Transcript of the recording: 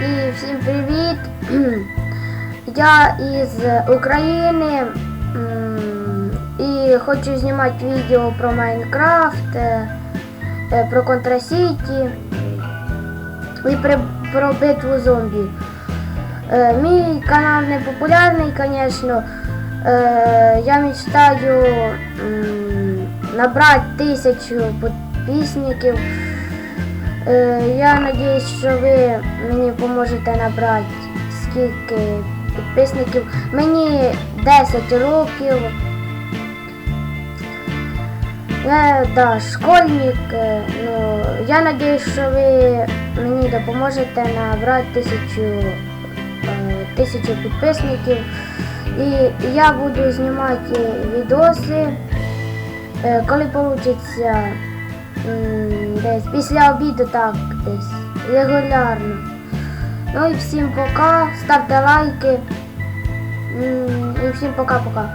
І всім привіт! Я із України і хочу знімати відео про Майнкрафт, е, е, про Контрасіті і про битву зомбі. Е, Мій канал не популярний, звісно. Я мечтаю набрати тисячу підписників. Е, Я надіюсь, що ви мені поможете набрати скільки підписників. Мені 10 років. Я да, школьник. е, Ну, я надіюсь, що ви мені допоможете набрати тисячу, е, тисячу підписників. І я буду знімати відоси, коли вийде десь після обіду так десь регулярно. Ну і всім пока, ставте лайки. І всім пока-пока.